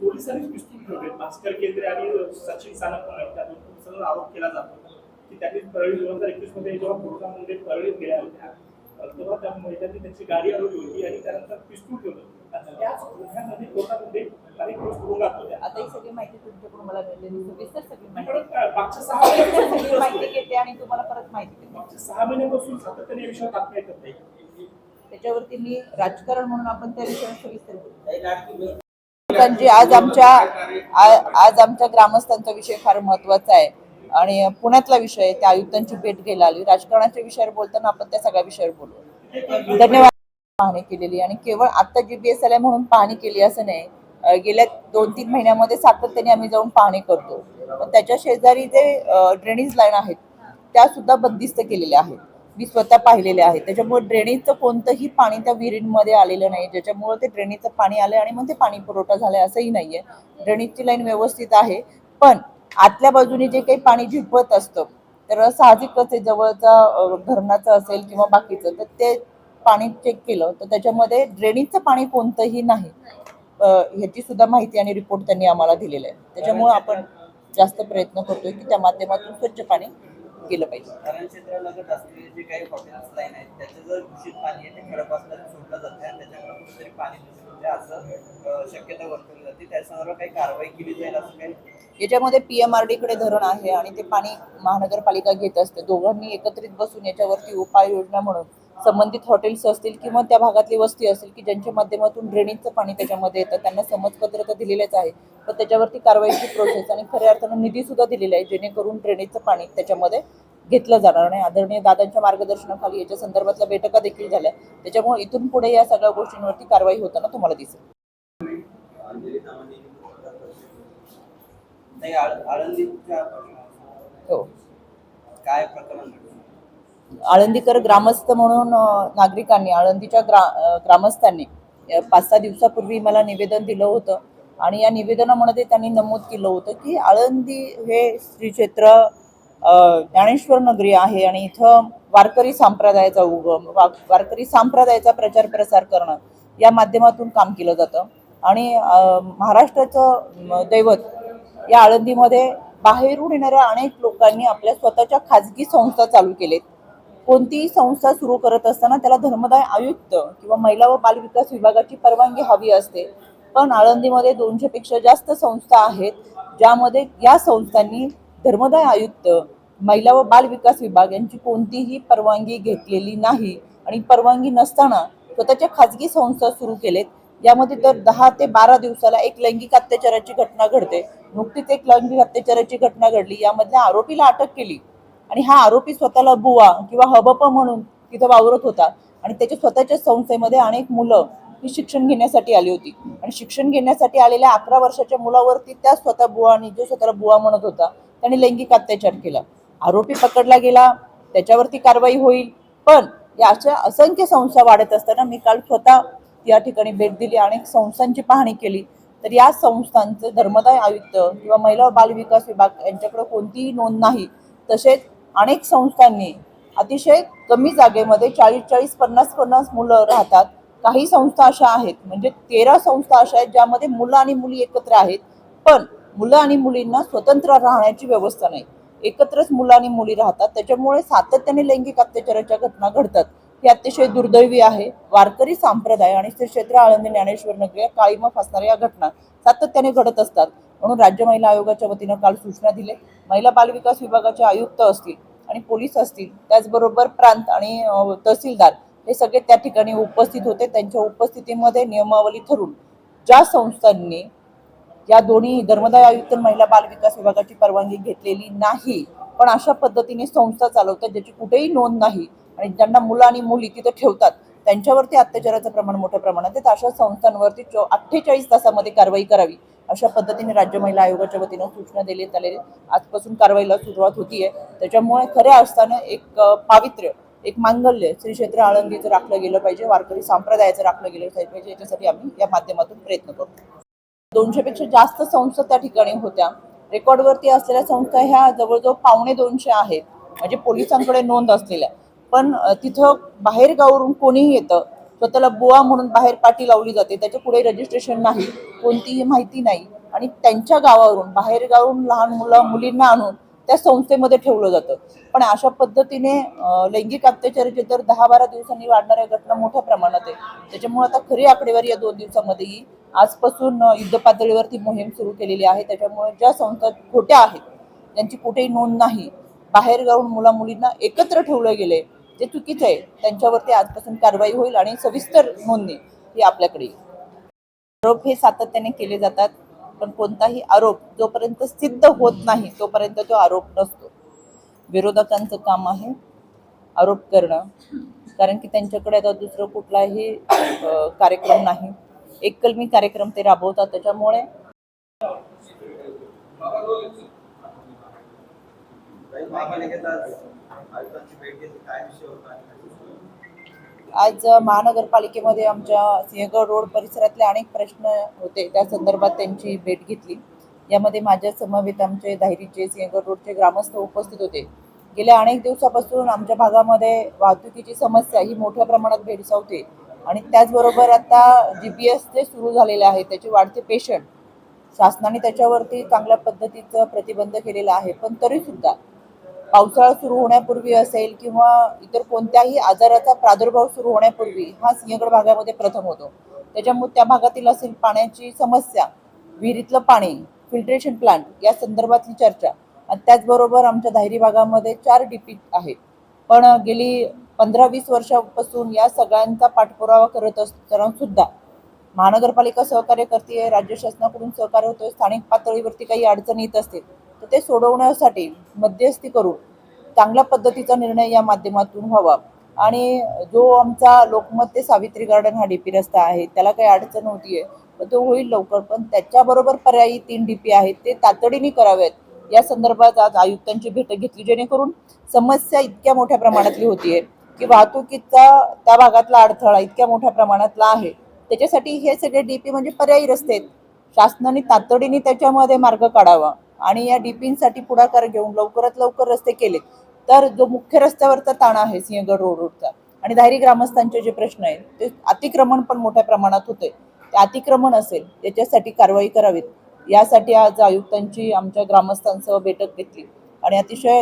पोलिसांनी पिस्तूल ठेवले. भास्कर केंद्रे आणि सचिन सानप त्यातून आरोप केला जातो की त्यांनी परळी दोन हजार एकवीसमध्ये जेव्हा कोर्टामध्ये परळीत गेल्या होत्या तेव्हा त्या महिलांनी त्यांची गाडी अडवली होती आणि त्यानंतर पिस्तूल ठेवलं त्याच गुन्ह्यामध्ये कोर्टामध्ये काही दिवस तुरुंगात होत्या आता ही सगळी माहिती तुमच्याकडून मला मिळालेली. सविस्तर सगळी आणि माहिती परत काय, मागच्या सहा सविस्तर सगळी माहिती महिन्यापासून घेते आणि तुम्हाला परत माहिती देते. मागच्या सहा महिन्यापासून सातत्याने या विषयावर बातम्या येतात नाही त्याच्यावरती मी राजकारण म्हणून आपण त्या विषयावर सविस्तर बोलू. लोकांची आज आमच्या आ- आज आमच्या ग्रामस्थांचा विषय फार महत्त्वाचा आहे. आणि पुण्यातला विषय आहे. त्या आयुक्तांची भेट घ्यायला आली. राजकारणाच्या विषयावर बोलताना आपण त्या सगळ्या विषयावर बोलू. धन्यवाद. पाहणी केलेली आणि केवळ आता एस आय म्हणून पाहणी केली असं नाही. गेल्या दोन तीन महिन्यामध्ये सातत्याने आम्ही जाऊन पाहणी करतो. पण त्याच्या शेजारी जे ड्रेनेज लाईन आहेत त्या सुद्धा बंदिस्त केलेल्या आहेत. मी स्वतः पाहिलेल्या आहेत. त्याच्यामुळे ड्रेनेजचं कोणतंही पाणी त्या विहिरींमध्ये आलेलं नाही. ज्याच्यामुळे ते ड्रेनेजचं पाणी आलं आणि मग ते पाणी पुरवठा झालाय असंही नाहीये. ड्रेनेजची लाईन व्यवस्थित आहे. पण आतल्या बाजूने जे काही पाणी झिपत असतं तर साहजिकच आहे जवळचा धरणाचं असेल किंवा बाकीचं तर ते पाणी चेक केलं तर त्याच्यामध्ये ड्रेनेजचं पाणी कोणतंही नाही. ह्याची सुद्धा माहिती आणि रिपोर्ट त्यांनी आम्हाला दिलेला आहे. त्याच्यामुळे आपण जास्त प्रयत्न करतोय की त्या माध्यमातून स्वच्छ पाणी गेलं पाहिजे. धरण क्षेत्रालगत असलेले जे काही हॉटेल्स लाईन आहेत त्याचं जर दूषित पाणी आहे ते खडकवासला सोडलं जाते आणि त्याच्यामुळे कुठेतरी पाणी दूषित होते असं अं, शक्यता वर्तवली जाते. त्या संदर्भात काही कारवाई केली जाईल असं काही? याच्यामध्ये पीएमआरडी कडे धरण आहे आणि ते पाणी महानगरपालिका घेत असते. दोघांनी एकत्रित बसून याच्यावरती उपाययोजना म्हणून संबंधित हॉटेल्स असतील किंवा त्या भागातली वस्ती असेल की ज्यांच्या माध्यमातून ड्रेनेजचं पाणी त्याच्यामध्ये येतं त्यांना समजपत्र तर दिलेलेच आहे. पण त्याच्यावरती कारवाईची प्रोसेस आणि खऱ्या अर्थानं निधी सुद्धा दिलेला आहे जेणेकरून ड्रेनेजचं पाणी त्याच्यामध्ये घेतलं जाणार. आणि आदरणीय दादांच्या मार्गदर्शनाखाली याच्या संदर्भातल्या बैठका देखील झाल्या. त्याच्यामुळे इथून पुढे या सगळ्या गोष्टींवरती कारवाई होताना तुम्हाला दिसेल. हो. काय प्रकरण आळंदीकर ग्रामस्थ म्हणून नागरिकांनी आळंदीच्या ग्रा ग्रामस्थांनी पाच सहा दिवसापूर्वी मला निवेदन दिलं होतं. आणि या निवेदनामध्ये त्यांनी नमूद केलं होतं की आळंदी हे श्री क्षेत्र ज्ञानेश्वर नगरी आहे आणि इथं वारकरी संप्रदायाचा उगम वारकरी संप्रदायाचा प्रचार प्रसार करणं या माध्यमातून काम केलं जातं. आणि महाराष्ट्राचं दैवत या आळंदीमध्ये बाहेरून येणाऱ्या अनेक लोकांनी आपल्या स्वतःच्या खाजगी संस्था चालू केलेत. कोणतीही संस्था सुरू करत असताना त्याला धर्मदाय आयुक्त किंवा महिला व बालविकास विभागाची परवानगी हवी असते. पण आळंदीमध्ये दोनशेपेक्षा जास्त संस्था आहेत ज्यामध्ये या संस्थांनी धर्मदाय आयुक्त महिला व बाल विकास विभाग यांची कोणतीही परवानगी घेतलेली नाही आणि परवानगी नसताना स्वतःच्या खाजगी संस्था सुरू केलेत. यामध्ये दर दहा ते बारा दिवसाला एक लैंगिक अत्याचाराची घटना घडते. नुकतीच एक लैंगिक अत्याचाराची घटना घडली. यामधल्या आरोपीला अटक केली. आणि हा आरोपी स्वतःला बुवा किंवा हबप म्हणून तिथं वावरत होता. आणि त्याच्या स्वतःच्या संस्थेमध्ये अनेक मुलं ही शिक्षण घेण्यासाठी आली होती. आणि शिक्षण घेण्यासाठी आलेल्या अकरा वर्षाच्या मुलावरती त्या स्वतः बुवानी जो स्वतःला बुवा म्हणत होता त्याने लैंगिक अत्याचार केला. आरोपी पकडला गेला त्याच्यावरती कारवाई होईल. पण या अशा असंख्य संस्था वाढत असताना मी काल स्वतः या ठिकाणी भेट दिली अनेक संस्थांची पाहणी केली. तर या संस्थांचं धर्मदाय आयुक्त किंवा महिला व बाल विकास विभाग यांच्याकडे कोणतीही नोंद नाही. तसेच अनेक संस्थांनी अतिशय कमी जागेमध्ये चाळीस चाळीस पन्नास पन्नास मुलं राहतात. काही संस्था अशा आहेत म्हणजे तेरा संस्था अशा आहेत ज्यामध्ये मुलं आणि मुली एकत्र आहेत पण मुलं आणि मुलींना स्वतंत्र राहण्याची व्यवस्था नाही. एकत्रच मुलं आणि मुली राहतात त्याच्यामुळे सातत्याने लैंगिक अत्याचाराच्या घटना घडतात. ही अतिशय दुर्दैवी आहे. वारकरी संप्रदाय आणि श्री क्षेत्र आळंदी ज्ञानेश्वर नगरी या काळीमा फासणाऱ्या या घटना सातत्याने घडत असतात. म्हणून राज्य महिला आयोगाच्या वतीनं काल सूचना दिले. महिला बालविकास विभागाचे आयुक्त असतील आणि पोलीस असतील त्याचबरोबर प्रांत आणि तहसीलदार हे सगळे त्या ठिकाणी उपस्थित होते. त्यांच्या उपस्थितीमध्ये नियमावली ठरून ज्या संस्थांनी या दोन्ही धर्मदाय आयुक्त महिला बाल विकास विभागाची परवानगी घेतलेली नाही पण अशा पद्धतीने संस्था चालवतात ज्याची कुठेही नोंद नाही आणि ज्यांना मुलं आणि मुली तिथे ठेवतात त्यांच्यावरती अत्याचाराचं प्रमाण मोठ्या प्रमाणात आहे अशा संस्थांवरती चो अठ्ठेचाळीस तासामध्ये कारवाई करावी. अशा पद्धतीने राज्य महिला आयोगाच्या वतीनं सूचना देण्यात आलेली आजपासून कारवाईला सुरुवात होतीये. त्याच्यामुळे खऱ्या अर्थानं एक पावित्र्य एक मांगल्य श्री क्षेत्र आळंदीचं राखलं गेलं पाहिजे वारकरी संप्रदायाचं राखलं गेलं पाहिजे याच्यासाठी आम्ही या माध्यमातून प्रयत्न करतो दोनशेपेक्षा जास्त संस्था त्या ठिकाणी होत्या. रेकॉर्डवरती असलेल्या संस्था ह्या जवळजवळ पावणे दोनशे आहेत. म्हणजे पोलिसांकडे नोंद असलेल्या. पण तिथं बाहेर गावावरून कोणीही येतं तर त्याला बुवा म्हणून बाहेर पाठी लावली जाते. त्याच्या पुढे रजिस्ट्रेशन नाही कोणतीही माहिती नाही. आणि त्यांच्या गावावरून बाहेर गावून लहान मुलं मुलींना आणून त्या संस्थेमध्ये ठेवलं जातं. पण अशा पद्धतीने लैंगिक अत्याचाराचे तर दहा बारा दिवसांनी वाढणाऱ्या घटना मोठ्या प्रमाणात आहे त्याच्यामुळे आता खरी आकडेवारी या दोन दिवसामध्ये येईल आजपासून युद्ध पातळीवरती मोहीम सुरू केलेली आहे. त्याच्यामुळे ज्या संस्था खोट्या आहेत त्यांची कुठेही नोंद नाही. बाहेर गावून मुला मुलींना एकत्र ठेवलं गेले ते चुकीचं आहे. त्यांच्यावरती आजपासून कारवाई होईल आणि सविस्तर नोंदणी ही आपल्याकडे आरोप हे सातत्याने केले जातात पण कोणताही आरोप जोपर्यंत सिद्ध होत नाही तोपर्यंत तो आरोप नसतो. विरोधकांचं काम आहे आरोप करणं कारण की त्यांच्याकडे आता दुसरं कुठलाही कार्यक्रम नाही. एककलमी कार्यक्रम ते राबवतात त्याच्यामुळे आज महानगरपालिकेमध्ये आमच्या सिंहगड रोड परिसरातले अनेक प्रश्न होते. त्या संदर्भात त्यांची भेट घेतली. यामध्ये माझ्या समवेत आमचे धायरीचे सिंहगड रोडचे ग्रामस्थ उपस्थित होते. गेल्या अनेक दिवसापासून आमच्या भागामध्ये वाहतुकीची समस्या ही मोठ्या प्रमाणात भेडसावते आणि त्याचबरोबर आता जी पी एस जे सुरू झालेले आहे त्याचे वाढते पेशंट शासनाने त्याच्यावरती चांगल्या पद्धतीचं प्रतिबंध केलेला आहे. पण तरीसुद्धा पावसाळा सुरू होण्यापूर्वी असेल किंवा इतर कोणत्याही आजाराचा प्रादुर्भाव सुरू होण्यापूर्वी हा सिंहगड भागामध्ये प्रथम होतो. त्याच्यामुळे त्या भागातील असेल पाण्याची समस्या विहिरीतलं पाणी फिल्ट्रेशन प्लांट या संदर्भातली चर्चा आणि त्याचबरोबर आमच्या धायरी भागामध्ये चार डीपी आहेत. पण गेली पंधरा वीस वर्षापासून या सगळ्यांचा पाठपुरावा करत असताना सुद्धा महानगरपालिका सहकार्य करते राज्य शासनाकडून सहकार्य होतोय स्थानिक पातळीवरती काही अडचणी येत असतील तर ते सोडवण्यासाठी मध्यस्थी करून चांगल्या पद्धतीचा निर्णय या माध्यमातून व्हावा. आणि जो आमचा लोकमत ते सावित्री गार्डन हा डीपी रस्ता आहे त्याला काही अडचण होतीये तर तो होईल लवकर. पण त्याच्याबरोबर पर्यायी तीन डीपी आहेत ते तातडीने करावेत. या संदर्भात आज आयुक्तांची भेट घेतली जेणेकरून समस्या इतक्या मोठ्या प्रमाणातली होतीये की वाहतुकीचा त्या भागातला अडथळा इतक्या मोठ्या प्रमाणातला आहे. त्याच्यासाठी हे सगळे डीपी म्हणजे पर्यायी रस्ते आहेत. शासनाने तातडीने त्याच्यामध्ये मार्ग काढावा. आणि या डीपींसाठी पुढाकार घेऊन लवकरात लवकर रस्ते केले तर जो मुख्य रस्त्यावरचा ताण आहे सिंहगड रोड रोडचा आणि धायरी ग्रामस्थांचे जे प्रश्न आहेत ते अतिक्रमण पण मोठ्या प्रमाणात होते ते अतिक्रमण असेल याच्यासाठी कारवाई करावीत. यासाठी आज आयुक्तांची आमच्या ग्रामस्थांसह बैठक घेतली. आणि अतिशय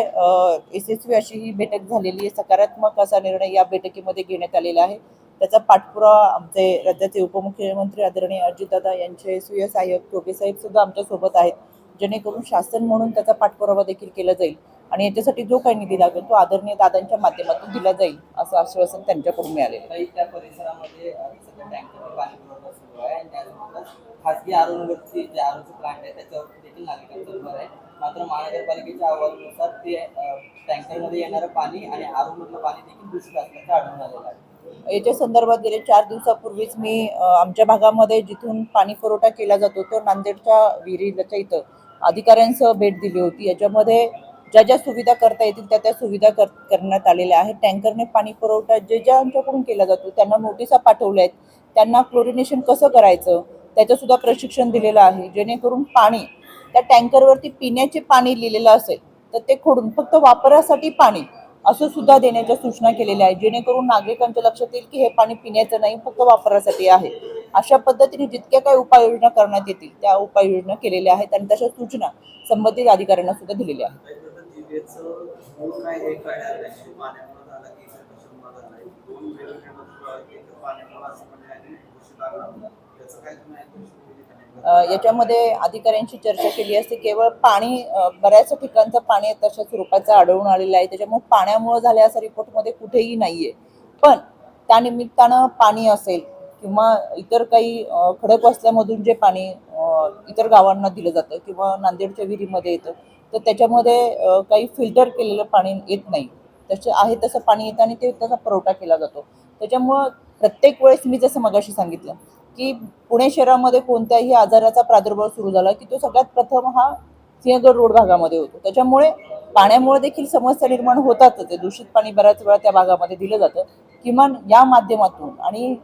यशस्वी अशी ही बैठक झालेली आहे. सकारात्मक असा निर्णय या बैठकीमध्ये घेण्यात आलेला आहे. त्याचा पाठपुरावा आमचे राज्याचे उपमुख्यमंत्री आदरणीय अजितदादा यांचे स्वीय सहाय्यक टोपे साहेब सुद्धा आमच्यासोबत आहेत. जेणेकरून शासन म्हणून त्याचा पाठपुरावा देखील केला जाईल. आणि याच्यासाठी जो काही निधी लागेल तो आदरणीय दादांच्या माध्यमातून दिला जाईल असं आश्वासन त्यांच्याकडून त्या परिसरामध्ये खासगी आरोग्यवरती जे आरोग्य प्लांट आहे देखील नागरिकांचा भर आहे. मात्र महानगरपालिकेच्या अहवालानुसार ते टँकरमध्ये येणारं पाणी आणि आरोमधलं पाणी देखील दूषित असल्याचं आढळून आलेलं आहे. याच्या संदर्भात गेले चार दिवसापूर्वीच मी आमच्या भागामध्ये जिथून पाणी पुरवठा केला जातो तो नांदेडच्या विहिरीच्या इथं अधिकाऱ्यांसह भेट दिली होती. याच्यामध्ये ज्या ज्या सुविधा करता येतील त्या त्या सुविधा कर करण्यात आलेल्या आहेत. टँकरने पाणी पुरवठा जे ज्या आमच्याकडून केला जातो त्यांना नोटिसा पाठवल्या आहेत. त्यांना क्लोरिनेशन कसं करायचं त्याचंसुद्धा प्रशिक्षण दिलेलं आहे. जेणेकरून पाणी त्या टँकरवरती पिण्याचे पाणी लिहिलेलं असेल तर ते खोडून फक्त वापरासाठी पाणी असं सुद्धा देण्याच्या सूचना केलेल्या आहेत. जेणेकरून नागरिकांच्या लक्षात येईल की हे पाणी पिण्याचं नाही फक्त वापरासाठी आहे. अशा पद्धतीने जितक्या काही उपाययोजना करण्यात येतील त्या उपाययोजना केलेल्या आहेत आणि तशा सूचना संबंधित अधिकाऱ्यांना सुद्धा दिलेल्या आहेत. याच्यामध्ये अधिकाऱ्यांशी चर्चा केली असते. केवळ पाणी बऱ्याच ठिकाणचं पाणी तशा स्वरूपाचं आढळून आलेलं आहे. त्याच्यामुळे पाण्यामुळे झाल्या असं रिपोर्टमध्ये कुठेही नाहीये. पण त्यानिमित्तानं पाणी असेल किंवा इतर काही खडक वस्त्यामधून जे पाणी इतर गावांना दिलं जातं किंवा नांदेडच्या विहिरीमध्ये येतं तर त्याच्यामध्ये काही फिल्टर केलेलं पाणी येत नाही. तसे आहे तसं पाणी येतं आणि ते त्याचा पुरवठा केला जातो. त्याच्यामुळं प्रत्येक वेळेस मी जसं मगाशी सांगितलं की पुणे शहरामध्ये कोणत्याही आजाराचा प्रादुर्भाव सुरू झाला की तो सगळ्यात प्रथम हा सिंहगड रोड भागामध्ये होतो. त्याच्यामुळे पाण्यामुळे देखील समस्या निर्माण होतातच. ते दूषित पाणी बऱ्याच वेळा त्या भागामध्ये दिलं जातं. किमान या माध्यमातून आणि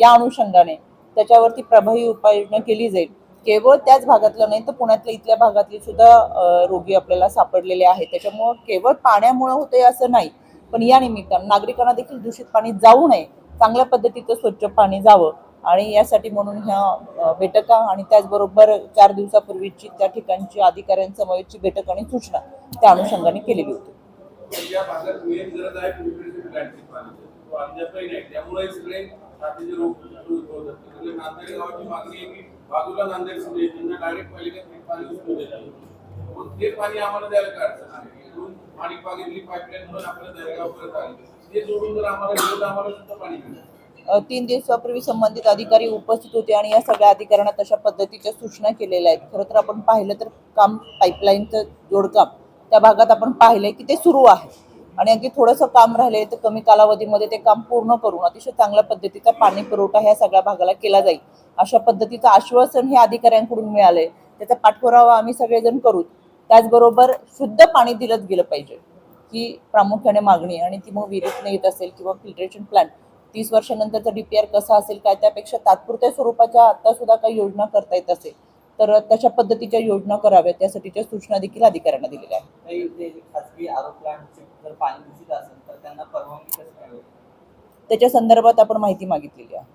या अनुषंगाने त्याच्यावरती प्रभावी उपाययोजना केली जाईल. केवळ त्याच भागातलं नाही तर पुण्यातल्या इथल्या भागातले सुद्धा रोगी आपल्याला सापडलेले आहेत. त्याच्यामुळं केवळ पाण्यामुळे होते असं नाही पण या निमित्तानं नागरिकांना देखील दूषित पाणी जाऊ नये. चांगल्या पद्धतीचं स्वच्छ पाणी जावं. आणि यासाठी म्हणून ह्या बैठका आणि त्याचबरोबर चार दिवसापूर्वीची त्या ठिकाणची अधिकाऱ्यांसमवेतची बैठक आणि सूचना त्या अनुषंगाने केलेली होती. या भागात पाणी तीन दिवसापूर्वी संबंधित अधिकारी उपस्थित होते आणि या सगळ्या अधिकाऱ्यांना तशा पद्धतीच्या सूचना केलेल्या आहेत. खरं तर आपण पाहिलं तर काम पाईपलाईनचं जोडकाम त्या भागात आपण पाहिलंय की ते सुरू आहे. आणि अगदी थोडंसं काम राहिले तर कमी कालावधीमध्ये ते काम पूर्ण करून अतिशय चांगल्या पद्धतीचा पाणी पुरवठा ह्या सगळ्या भागाला केला जाईल. अशा पद्धतीचं आश्वासन हे अधिकाऱ्यांकडून मिळालंय. त्याचा पाठपुरावा आम्ही सगळेजण करू त्याचबरोबर शुद्ध पाणी दिलंच गेलं पाहिजे. ही प्रामुख्याने मागणी आणि ती मग विहिरीतनं येत असेल किंवा फिल्ट्रेशन प्लांट तीस वर्षानंतरचा डीपीआर कसा असेल काय त्यापेक्षा तात्पुरत्या स्वरूपाच्या आता सुद्धा काही योजना करता येत असेल तर तशा पद्धतीच्या योजना कराव्यात त्यासाठीच्या सूचना देखील अधिकाऱ्यांना दिलेल्या आहेत. आरो त्याच्या संदर्भात आपण माहिती मागितलेली आहे.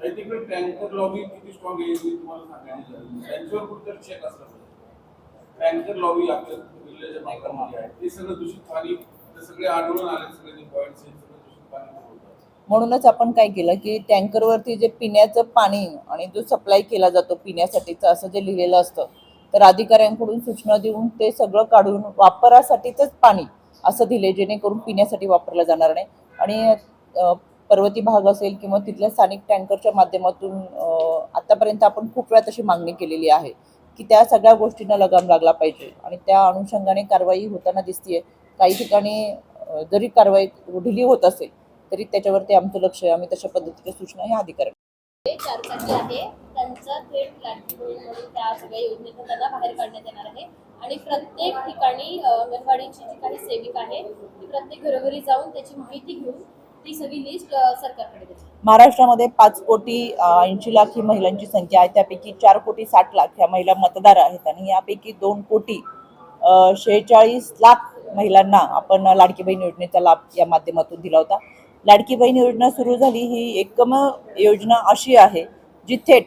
टँकर लॉबी किती स्ट्रॉंग आहे हे तुम्हाला सांगायचं झालं. त्यांच्यावर कुठेतरी चेक असला पाहिजे. टँकर लॉबी आपल्या जिल्ह्याच्या भागामध्ये आहे. ते सगळं दूषित पाणी ते सगळे आढळून आले सगळे जे पॉईंट्स आहेत सगळं दूषित पाणी. पुरवतात म्हणूनच आपण काय केलं की टँकरवरती जे पिण्याचं पाणी आणि जो सप्लाय केला जातो पिण्यासाठीचं असं जे लिहिलेलं असतं तर अधिकाऱ्यांकडून सूचना देऊन ते सगळं काढून वापरासाठीचंच पाणी असं दिले जेणेकरून पिण्यासाठी वापरलं जाणार नाही. आणि पर्वती भाग असेल किंवा तिथल्या स्थानिक टँकरच्या माध्यमातून आतापर्यंत आपण खूप वेळा तशी मागणी केलेली आहे की त्या सगळ्या गोष्टींना लगाम लागला पाहिजे आणि त्या अनुषंगाने कारवाई होताना दिसतीये. काही ठिकाणी जरी कारवाई ढिली होत असेल तरी त्याच्यावरती आमचं लक्ष आहे. आम्ही तशा पद्धतीच्या सूचना ह्या अधिकारी आहे. त्यांचं थेट प्लॅटफॉर्म म्हणून त्या सगळ्या योजनेतून त्यांना बाहेर काढण्यात येणार आहे. आणि प्रत्येक ठिकाणी अंगणवाडीची जी काही सेविका आहे ती प्रत्येक घरोघरी जाऊन त्याची माहिती घेऊन ती सगळी लिस्ट सरकारकडे देते. महाराष्ट्रामध्ये पाच कोटी ऐंशी लाख ही महिलांची संख्या आहे. त्यापैकी चार कोटी साठ लाख ह्या महिला मतदार आहेत. आणि यापैकी दोन कोटी शेहेचाळीस लाख महिलांना आपण लाडकी बहीण योजनेचा लाभ या माध्यमातून दिला होता. लाडकी बहीण योजना सुरू झाली ही एकमेव योजना अशी आहे जी थेट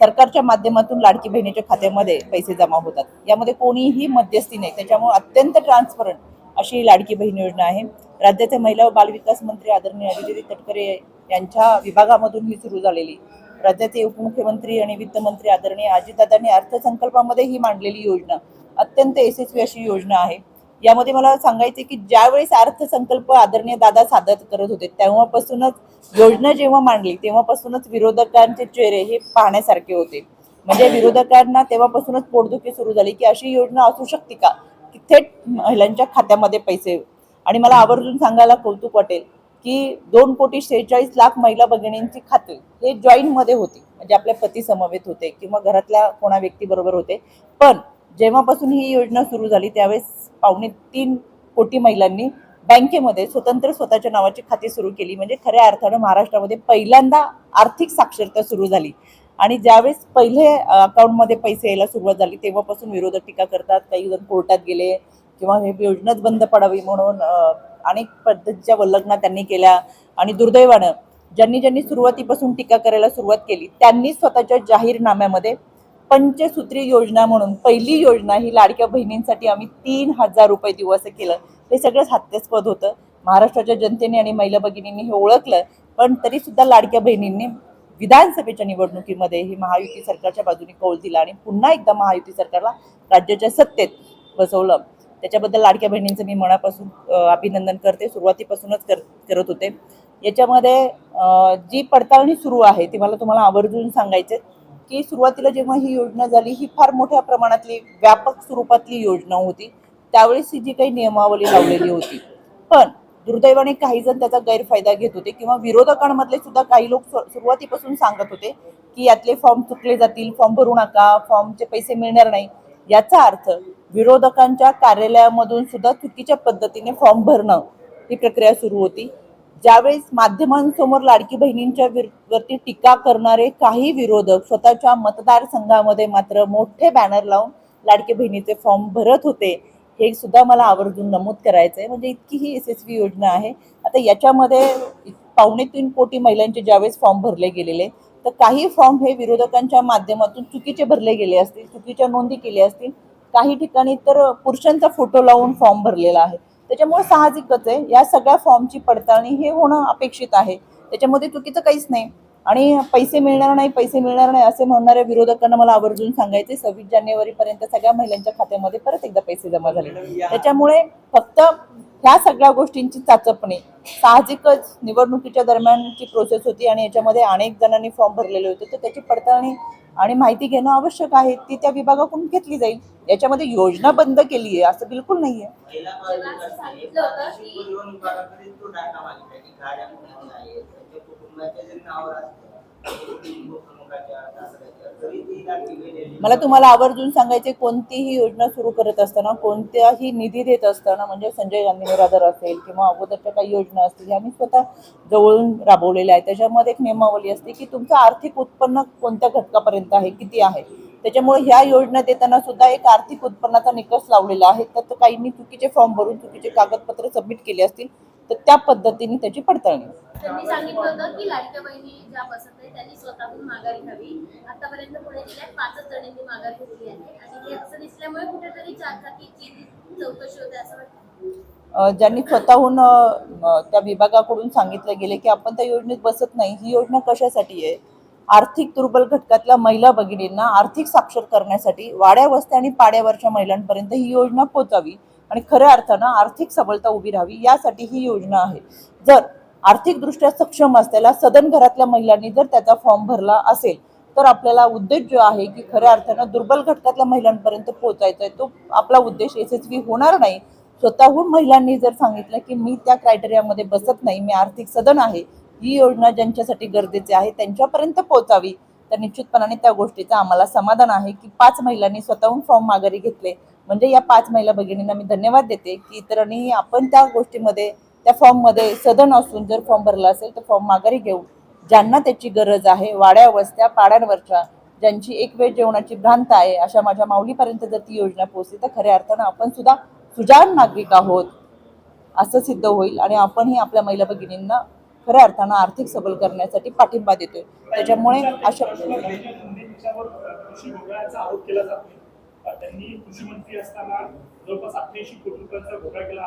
सरकारच्या माध्यमातून लाडकी बहिणीच्या खात्यामध्ये पैसे जमा होतात. यामध्ये कोणीही मध्यस्थी नाही. त्याच्यामुळे अत्यंत ट्रान्सपरंट अशी लाडकी बहीण योजना आहे. राज्याचे महिला व बालविकास मंत्री आदरणीय अजितजी तटकरे यांच्या विभागामधून ही सुरू झालेली. राज्याचे उपमुख्यमंत्री आणि वित्तमंत्री आदरणीय अजितदादांनी अर्थसंकल्पामध्ये ही मांडलेली योजना अत्यंत यशस्वी अशी योजना आहे. यामध्ये मला सांगायचे की ज्यावेळेस अर्थसंकल्प आदरणीय दादा सादर करत होते तेव्हापासूनच योजना जेव्हा मांडली तेव्हापासूनच विरोधकांचे चेहरे हे पाहण्यासारखे होते. म्हणजे विरोधकांना तेव्हापासूनच पोटदुखी सुरू झाली की अशी योजना असू शकते का? की थेट महिलांच्या खात्यामध्ये पैसे. आणि मला आवर्जून सांगायला कौतुक वाटेल की दोन कोटी शेहेचाळीस लाख महिला भगिनींची खाते हे जॉईंटमध्ये होती. म्हणजे आपल्या पती समवेत होते किंवा घरातल्या कोणा व्यक्तीबरोबर होते. पण जेव्हापासून ही योजना सुरू झाली त्यावेळेस पावणे तीन कोटी महिलांनी बँकेमध्ये स्वतंत्र स्वतःच्या नावाची खाती सुरू केली. म्हणजे खऱ्या अर्थानं महाराष्ट्रामध्ये पहिल्यांदा आर्थिक साक्षरता सुरू झाली. आणि ज्यावेळेस पहिले अकाउंटमध्ये पैसे यायला सुरुवात झाली तेव्हापासून विरोधक टीका करतात. काही जण कोर्टात गेले किंवा हे योजनाच बंद पडावी म्हणून अनेक पद्धतीच्या वल्लग्ना त्यांनी केल्या. आणि दुर्दैवानं ज्यांनी ज्यांनी सुरुवातीपासून टीका करायला सुरुवात केली त्यांनी स्वतःच्या जाहीरनाम्यामध्ये पंचसूत्री योजना म्हणून पहिली योजना ही लाडक्या बहिणींसाठी आम्ही तीन हजार रुपये देऊ असं केलं. हे सगळंच हास्यास्पद होतं. महाराष्ट्राच्या जनतेने आणि महिला भगिनींनी हे ओळखलं पण तरी सुद्धा लाडक्या बहिणींनी विधानसभेच्या निवडणुकीमध्ये ही महायुती सरकारच्या बाजूने कौल दिला आणि पुन्हा एकदा महायुती सरकारला राज्याच्या सत्तेत बसवलं. त्याच्याबद्दल लाडक्या बहिणींचं मी मनापासून अभिनंदन करते. सुरुवातीपासूनच कर करत होते. याच्यामध्ये जी पडताळणी सुरू आहे ती मला तुम्हाला आवर्जून सांगायचे की सुरुवातीला जेव्हा ही योजना झाली ही फार मोठ्या प्रमाणातली व्यापक स्वरूपातली योजना होती. त्यावेळेस ही जी काही नियमावली लावलेली होती. पण दुर्दैवाने काही जण त्याचा गैरफायदा घेत होते किंवा विरोधकांमधले सुद्धा काही लोक सुरुवातीपासून सांगत होते की यातले फॉर्म चुकले जातील फॉर्म भरू नका फॉर्मचे पैसे मिळणार नाही. याचा अर्थ विरोधकांच्या कार्यालयामधून सुद्धा चुकीच्या पद्धतीने फॉर्म भरणं ही प्रक्रिया सुरू होती. ज्यावेळेस माध्यमांसमोर लाडकी बहिणींच्या वरती टीका करणारे काही विरोधक स्वतःच्या मतदारसंघामध्ये मात्र मोठे बॅनर लावून लाडकी बहिणीचे फॉर्म भरत होते हे सुद्धा मला आवर्जून नमूद करायचं आहे म्हणजे इतकी ही यशस्वी योजना आहे. आता याच्यामध्ये पावणे तीन कोटी महिलांचे ज्यावेळेस फॉर्म भरले गेलेले तर काही फॉर्म हे विरोधकांच्या माध्यमातून चुकीचे भरले गेले असतील चुकीच्या नोंदी केल्या असतील. काही ठिकाणी तर पुरुषांचा फोटो लावून फॉर्म भरलेला आहे. त्याच्यामुळे साहजिकच आहे. या सगळ्या फॉर्मची पडताळणी हे होणं अपेक्षित आहे. त्याच्यामध्ये चुकीचं काहीच नाही. आणि पैसे मिळणार नाही पैसे मिळणार नाही असे म्हणणाऱ्या विरोधकांना मला आवर्जून सांगायचे सव्वीस जानेवारीपर्यंत सगळ्या महिलांच्या खात्यामध्ये परत एकदा पैसे जमा झाले. त्याच्यामुळे फक्त ह्या सगळ्या गोष्टींची चाचपणी. साहजिकच निवडणुकीच्या दरम्यानची प्रोसेस होती आणि याच्यामध्ये अनेक जणांनी फॉर्म भरलेले होते. तर त्याची पडताळणी आणि माहिती घेणं आवश्यक आहे. ती त्या विभागाकडून घेतली जाईल. याच्यामध्ये योजना बंद केली आहे असं बिलकुल नाही आहे मला तुम्हाला आवर्जून सांगायचे कोणतीही योजना सुरू करत असताना कोणत्याही निधी देत असताना म्हणजे संजय गांधी निराधार असेल किंवा अगोदरच्या काही योजना असतील ह्या मी स्वतः जवळून राबवलेल्या आहेत. त्याच्यामध्ये एक नियमावली असते की तुमचं आर्थिक उत्पन्न कोणत्या घटकापर्यंत आहे किती आहे? त्याच्यामुळे ह्या योजना देताना सुद्धा एक आर्थिक उत्पन्नाचा निकष लावलेला आहे. तर काही मी चुकीचे फॉर्म भरून चुकीचे कागदपत्र सबमिट केले असतील तर त्या पद्धतीने त्याची पडताळणी. होईल. त्यांनी सांगितलं होतं की लाडक्या बहिणी ज्या बसत नाही त्यांनी स्वतःहून माघारी घ्यावी. आतापर्यंत पुणे जिल्ह्यात पाचच जणांनी माघार घेतली आहे. आणि हे असं दिसल्यामुळे कुठेतरी चारचाकीची जी चौकशी होते असं वाटतं. अ, ज्यांनी स्वतःहून त्या विभागाकडून सांगितलं गेले की आपण त्या योजनेत बसत नाही. ही योजना कशासाठी आहे? आर्थिक दुर्बल घटकातल्या महिला भगिनींना आर्थिक साक्षर करण्यासाठी वाड्या वस्त्या आणि पाड्यावरच्या महिलांपर्यंत ही योजना पोचावी आणि खऱ्या अर्थानं आर्थिक सबलता उभी राहावी यासाठी ही योजना आहे. जर आर्थिकदृष्ट्या सक्षम असलेल्या सदन घरातल्या महिलांनी जर त्याचा फॉर्म भरला असेल तर आपल्याला उद्देश जो आहे की खऱ्या अर्थानं दुर्बल घटकातल्या महिलांपर्यंत पोहोचायचा आहे. तो आपला उद्देश यशस्वी होणार नाही. स्वतःहून महिलांनी जर सांगितलं की मी त्या क्रायटेरियामध्ये बसत नाही मी आर्थिक सदन आहे ही योजना ज्यांच्यासाठी गरजेची आहे त्यांच्यापर्यंत पोहोचावी. तर निश्चितपणाने त्या गोष्टीचं आम्हाला समाधान आहे की पाच महिलांनी स्वतःहून फॉर्म माघारी घेतले. म्हणजे या पाच महिला भगिनींना मी धन्यवाद देते की इतरांनी आपण त्या गोष्टीमध्ये त्या फॉर्ममध्ये सदन असून जर फॉर्म भरला असेल तर फॉर्म माघारी घेऊ. ज्यांना त्याची गरज आहे वाड्या वस्त्या पाड्यांवरच्या ज्यांची एक वेळ जेवणाची भ्रांत आहे अशा माझ्या माऊलीपर्यंत जर ती योजना पोहोचली तर खऱ्या अर्थानं आपण सुद्धा सुजाण नागरिक आहोत. असं सिद्ध होईल आणि आपणही आपल्या महिला भगिनींना खऱ्या अर्थानं आर्थिक सबल करण्यासाठी पाठिंबा देतोय. त्याच्यामुळे अशा कृषी आरोप केला त्यांनी कृषी मंत्री असताना जवळपास अठ्ठ्याऐंशी कोटी रुपयांचा घोटाळा केला.